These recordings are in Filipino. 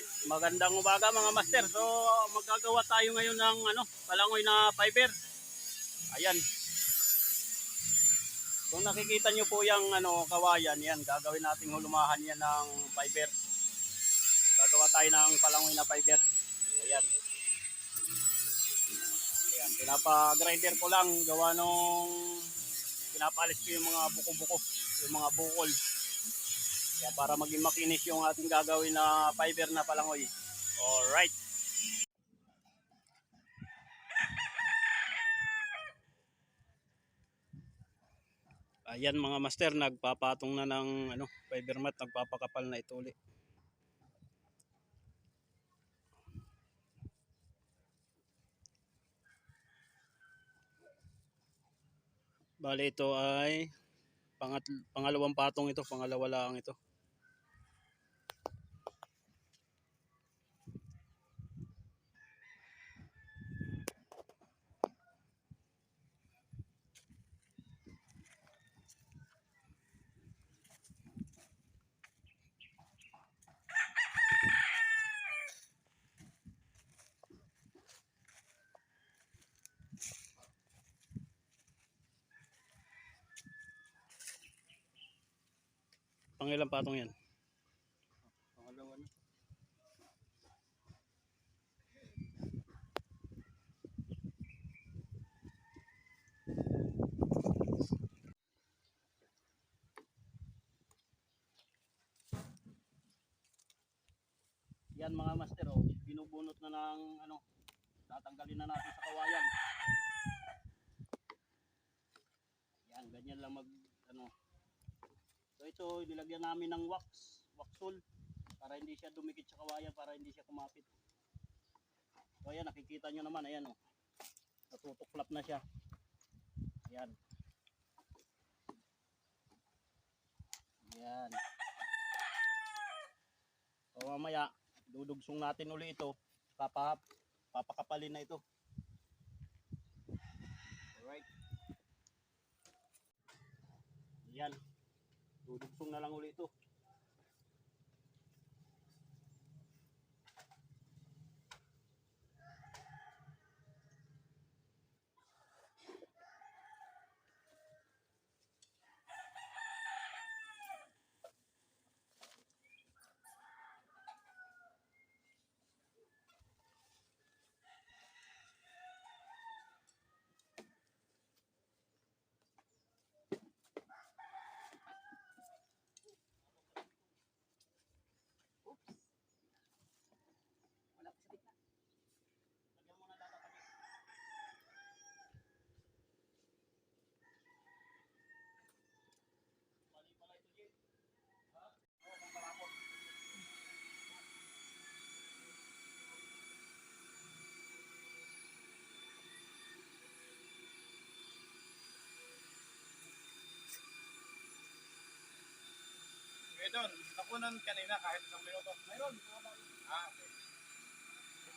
Alright, magandang umaga mga master. So, magagawa tayo ngayon ng ano, palangoy na fiber. Ayan. Kung nakikita nyo po yung ano, kawayan, yan, gagawin nating hulumahan yan ng fiber. Gagawa tayo ng palangoy na fiber. Ayan. Ayan, pinapa-grinder ko lang, gawa nung pinapalis ko yung mga buko-buko, yung mga bukol. Kaya para maging makinis yung ating gagawin na fiber na palangoy. Alright. Ayan mga master, nagpapatong na ng ano, fiber mat, nagpapakapal na ito uli. Bale ito ay pangat, pangalawang patong ito, pangalawa lang ito. Pangilang patong yan? Pangalawa na. Yan mga master, oh, binubunot na ng ano, tatanggalin na natin sa kawayan. Yan, ganyan lang mag ano. So ito, nilagyan namin ng wax, waxol para hindi siya dumikit sa kawayan, para hindi siya kumapit. So ayan, nakikita nyo naman, ayan oh. Natutuklap na siya. Ayan. Ayan. So mamaya, dudugsong natin uli ito. Papa, papakapalin na ito. Alright. Yan. Dudugsong na lang uli ito. Kuya Don, nakunan kanina kahit isang minuto. Mayroon. Ah, okay.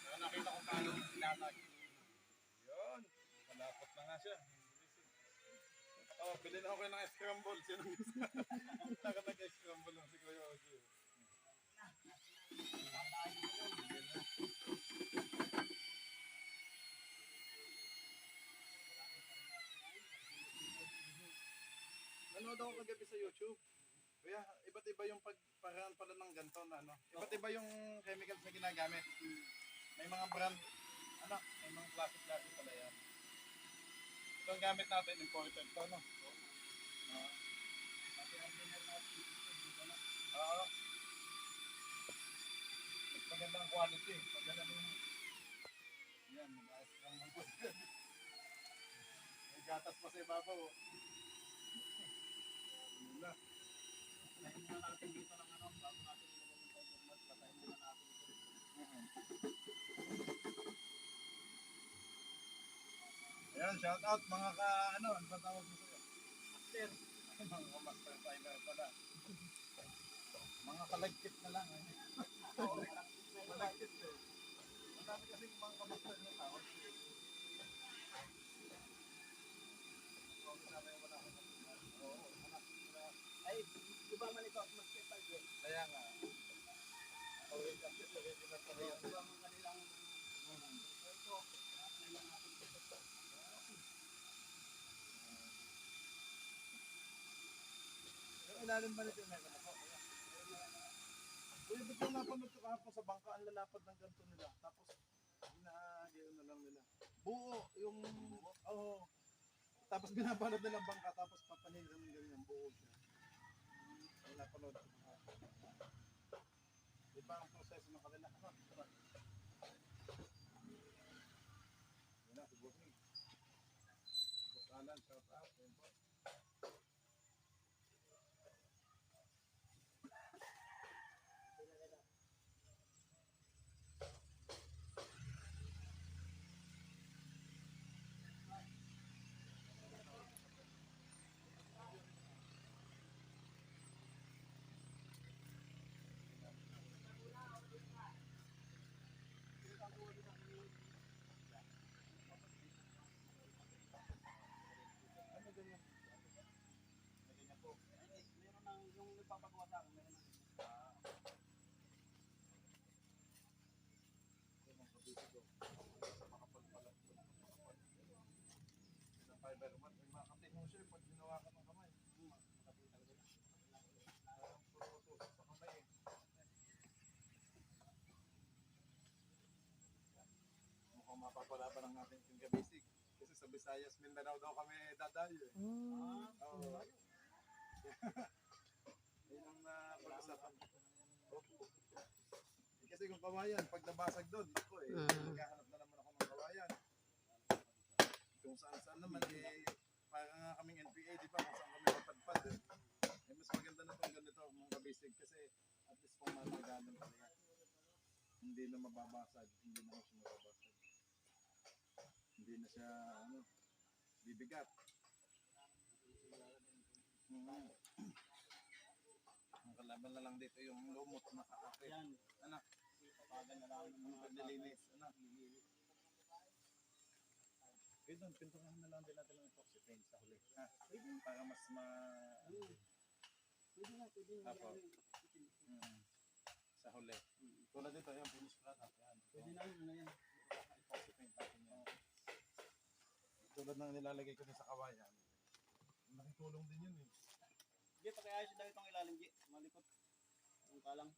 So, nakita ko paano ilatag. Yun. Malapot na nga siya. Oh, bilhin ako kayo ng scramble. Sino gusto? Taka nag-scramble lang si Kuya Oji. Nanood ako kagabi sa YouTube. Kaya iba't iba yung pagparaan pala ng ganito na ano. Iba't iba yung chemicals na ginagamit. May mga brand, ano, may mga klase-klase pala yan. Ito ang gamit natin, imported to, no? Oo. Oo. Mas maganda ang quality. Maganda yung... Yan, mag-ayos lang ng May gatas pa sa ibabaw. Yun na. Patayin muna natin dito ng ano, bago natin ilagay yung fiber mat, patayin muna natin ito. Ayan, shout out mga ka, ano, ano ba tawag sa'yo? Master, mga ka-master timer pala. Mga kalagkit na lang. Eh. Malagkit eh. Madami kasi mga ka-master na tawag. Ay, di ba man ito, master fiber? Kaya nga. Always kasi Ito ang kanilang so ito, apply lang natin dito. Yung ilalim ba nito meron ako? Uy, ba't yung napanood ko kahapon sa bangka, ang lalapad ng ganito nila. Tapos, inaagayon na lang nila. Buo, yung, oo. Tapos binabalad nilang bangka, tapos papanil ng ganyan, buo siya. Kahapon. Iba ang proseso ng kanila. Ano? Tara. Yan na, si Boss Nick. Boss Alan, shout out. Yan po. Ano ganyan? Ano ganyan po? Eh, Meron nang yung nagpapagawa sa akin, meron nang Yan ang kabisig ko. Makapal pala. Makapal. Fiber man. May makati mo siya eh, pag ginawa ka ng kamay. makapit talaga yun. Parang puputusok sa kamay eh. Mukhang mapapala pa ng ating team kabisig. Kasi sa Visayas, Mindanao daw kami dadayo eh. Ah, Oo. Yun ang napag-usapan. Opo. Eh, Kasi kung kawayan, pag nabasag doon, ako eh, Mm. maghahanap na naman ako ng kawayan. Kung saan saan naman eh, parang nga kaming NPA, di ba, kung saan kami mapadpad eh. Eh, mas maganda na itong ganito, mga kabisig, kasi at least kung matagalan talaga. Hindi na mababasag, hindi na siya mababasag. Hindi na siya, ano, bibigat. Mm. Ang kalaban na lang dito yung lumot na kakapit. Yan. Anak, Pagan na lang ng mga paglilinis. Anak, eh doon, pintukan na lang din natin ng epoxy paint sa huli. Ha? Para mas ma... Pwede na, pwede na. Apo. Mm, sa huli. Tulad dito, yan, finish product. Yan. Pwede na yun, ano yan. Epoxy paint natin yan. Tulad ng nilalagay ko sa kawayan. Nakitulong din yun eh. G, pakiayos daw itong ilalim, G. Malikot. Yung kalang.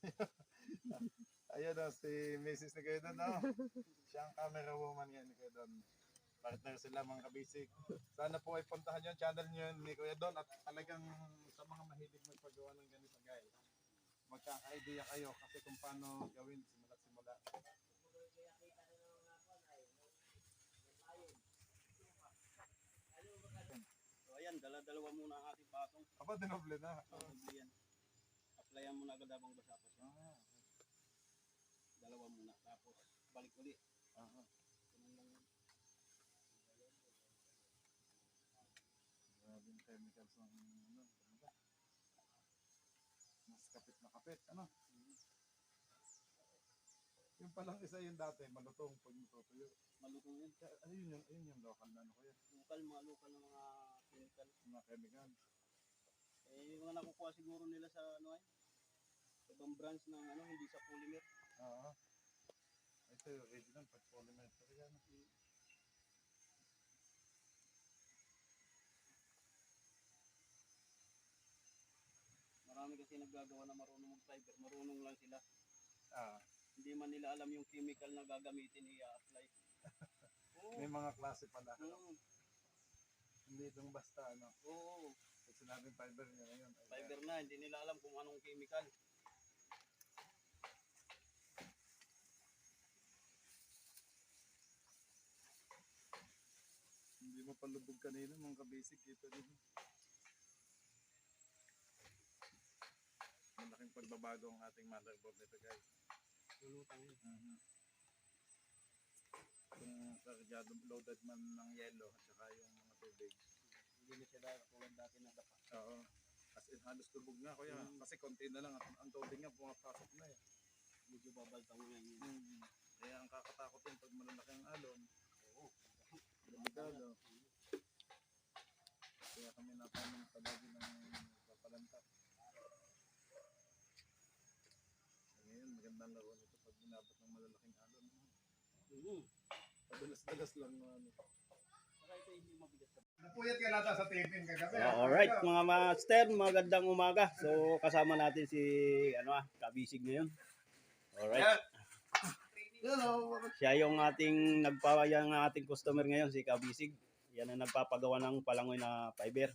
Ayan o, si Mrs. ni Kayo no? Siya ang camera woman yan ni Kayo Partner sila mga kabisig. Sana po ay puntahan yung channel niyo ni Kuya Don at talagang sa mga mahilig magpagawa ng ganito guys. Magkaka-idea kayo kasi kung paano gawin simula simula. So ayan, dala-dalawa muna ang ating patong. Aba, dinoble na. Yan. Applyan mo na agad habang basa pa siya. Ah, Dalawa muna. Tapos, balik uli. aha. Ganun lang yan. Grabe yung chemicals ng ano, ano ba? Mas kapit na kapit, ano? Yung palang isa yun dati, malutong pag natutuyo. Malutong yan. Kaya, ayun yung, ayun yung local na ano ko yan. Lokal, mga lokal na mga chemical. Mga chemicals. Eh, yung mga nakukuha siguro nila sa ano ay, ibang branch ng ano, hindi sa polymer. Oo. Ito yung original pag polymer ano. Marami kasi naggagawa na marunong mag-fiber. Marunong lang sila. Ah, Hindi man nila alam yung chemical na gagamitin i-apply. Oo. may mga klase pala. Oo. Hindi itong basta ano. Oo. Pag sinabing fiber niya ngayon. ay- Fiber na, hindi nila alam kung anong chemical. Hindi mo palubog kanina mga kabasic dito din. Malaking pagbabago ang ating motherboard nito guys. Lulutang yun. Mhm. Kung kargado loaded man ng yellow at saka yung mga tubig. Hindi na siya dahil tulad dati na dapa. Oo. As in halos lubog na kuya. Mm. Kasi konti na lang at ang tubig nga pumapasok na eh. Medyo babaltang mo yan. yun. Mm. Kaya ang kakatakotin pag malalaki ang alon, Oo. delikado. Ngayon, magandang laro nito pag binabot ng malalaking alon. Mm. Padalas-dalas lang na ano. Napuyat ka nata sa taping kagabi. Ah, alright mga master, magandang umaga. So kasama natin si ano ah, Kabisig ngayon. Alright. Siya yung ating nagpawaya ng ating customer ngayon si Kabisig. Yan ang nagpapagawa ng palangoy na fiber.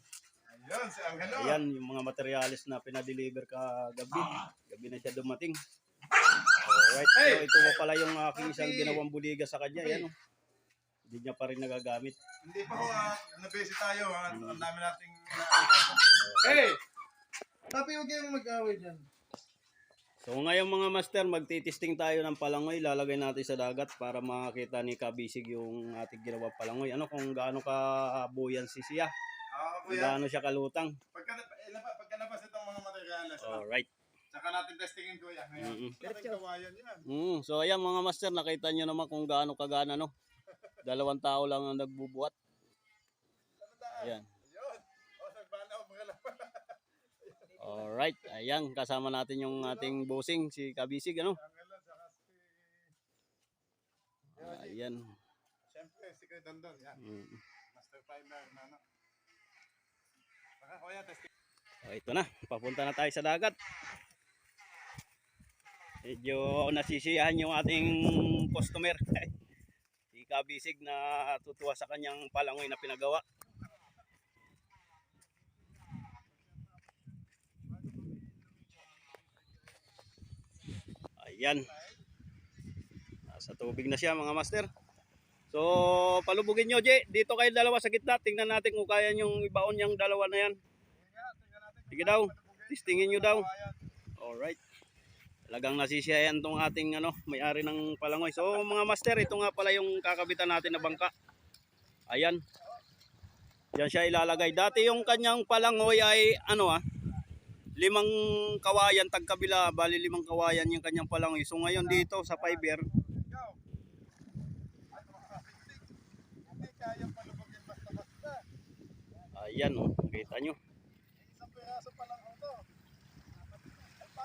Ayun, si Angelo. Ayan yung mga materials na pinadeliver ka gabi. Gabi na siya dumating. Alright. So ito pa pala yung aking isang ginawang buliga sa kanya. Yan oh. Hindi niya pa rin nagagamit. Hindi pa ho, ah, na-busy tayo. ah. Ang dami nating. Hey! Tapi huwag kayong mag-away dyan. So ngayon mga master, magtitesting tayo ng palangoy. Lalagay natin sa dagat para makita ni Kabisig yung ating ginawa palangoy. Ano kung gaano ka buoyancy siya, Oo, kung kuya. gaano siya kalutang. Pagka, eh, laba- pagkalabas itong mga materials, oh. Alright. Saka natin testingin kuya. Ngayon, Mm-mm. Malaking kawayan yan. Mm, so ayan mga master, nakita nyo naman kung gaano kagana no. Dalawang tao lang ang nagbubuhat. Ayan. Ayun. O, nagbana ako mga laban. Alright. Ayan, kasama natin yung ating bossing, si Kabisig. Ano? Ayan. Siyempre, si Kuya Dondon. Yan. Mm. Master na ano. Saka kuya, testing. Oh, ito na, papunta na tayo sa dagat. Medyo nasisiyahan yung ating customer. si Kabisig na tutuwa sa kanyang palangoy na pinagawa. Ayan. Nasa tubig na siya mga master. So, palubugin nyo, J. Dito kayo dalawa sa gitna. Tingnan natin kung kaya yung ibaon yung dalawa na yan. Sige daw. Testingin nyo daw. Alright. Talagang nasisiyahan tong ating ano, may-ari ng palangoy. So mga master, ito nga pala yung kakabitan natin na bangka. Ayan. Yan siya ilalagay. Dati yung kanyang palangoy ay ano ah, limang kawayan tagkabila, bali limang kawayan yung kanyang palangoy. So ngayon dito sa fiber, ayan oh, kita nyo. Isang piraso pa lang ito.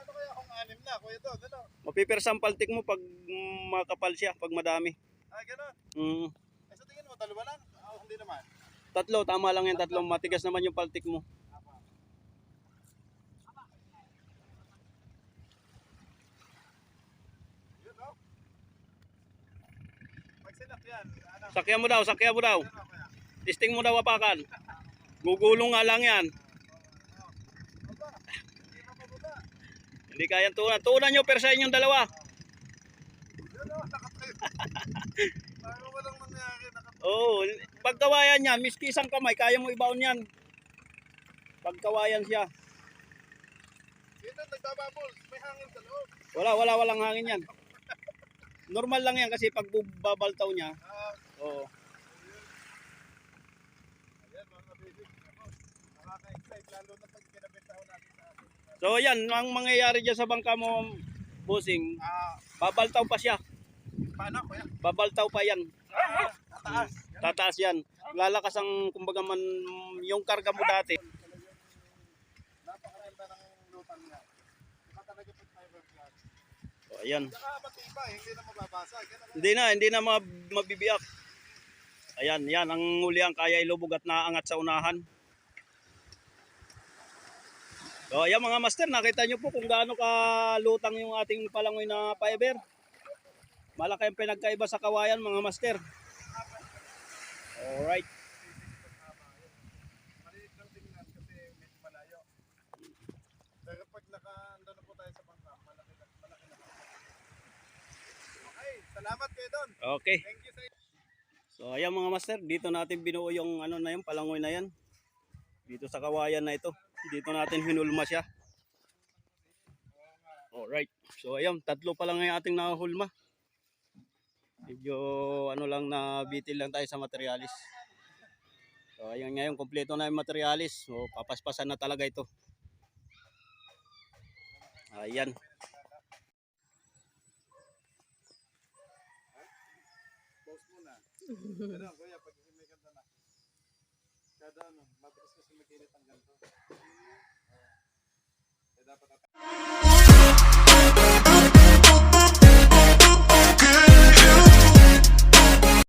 Paano kaya kung anim na, kuya to? Ano? Mapipirsang paltik mo pag mm, makapal siya, pag madami. Ay, ganun. Mm, Ay, sa tingin mo, dalawa lang? Ah, hindi naman. tatlo, tama lang yan tatlong. Matigas naman yung paltik mo. Ano? Sakyan mo daw, sakyan mo daw. Ano? Testing mo daw apakan. Gugulong nga lang yan. Aba, hindi mapababa. Hindi kayang tunan. Tunan nyo pero sa inyong dalawa. Parang walang. Nakatayo. Oo. Oh, pagkawayan yan, miski isang kamay, kaya mo ibaon yan. Pagkawayan siya. Dito, nagbababol. May hangin sa loob. Wala, wala, walang hangin yan. Normal lang yan kasi pag babaltaw niya. Ah, Oo. Ayan mga. Ako, nakaka-excite lalo na pag kinabitaw natin. So yan, ang mangyayari dyan sa bangka mo, bossing, Ah, babaltaw pa siya. paano kuya? Babaltaw pa yan. Ah, tataas. Tataas yan. Lalakas ang, kumbaga man, yung karga mo dati. Napakaganda ng lutang niya. Iba talaga pag fiberglass. So, ayan. Saka matibay, hindi na ang Hindi na, hindi na mab- mabibiyak. Ayan, yan ang huli ang kaya ilubog at naangat sa unahan. So ayan mga master, nakita nyo po kung gaano kalutang yung ating palangoy na fiber. Malaki ang pinagkaiba sa kawayan mga master. Alright. Pero pag nakaanda na po tayo sa bangka, malaki na, malaki na. Okay, salamat kayo doon. Okay. So ayan mga master, dito natin binuo yung ano na yung palangoy na yan. Dito sa kawayan na ito. Dito natin hinulma siya. Alright. So ayan, tatlo pa lang yung ating nahulma. Medyo ano lang na bitil lang tayo sa materialis. So ayan ngayon, kompleto na yung materialis. So papaspasan na talaga ito. Ayan. masyado ano, mabilis kasi mag-init ang ganito. dapat.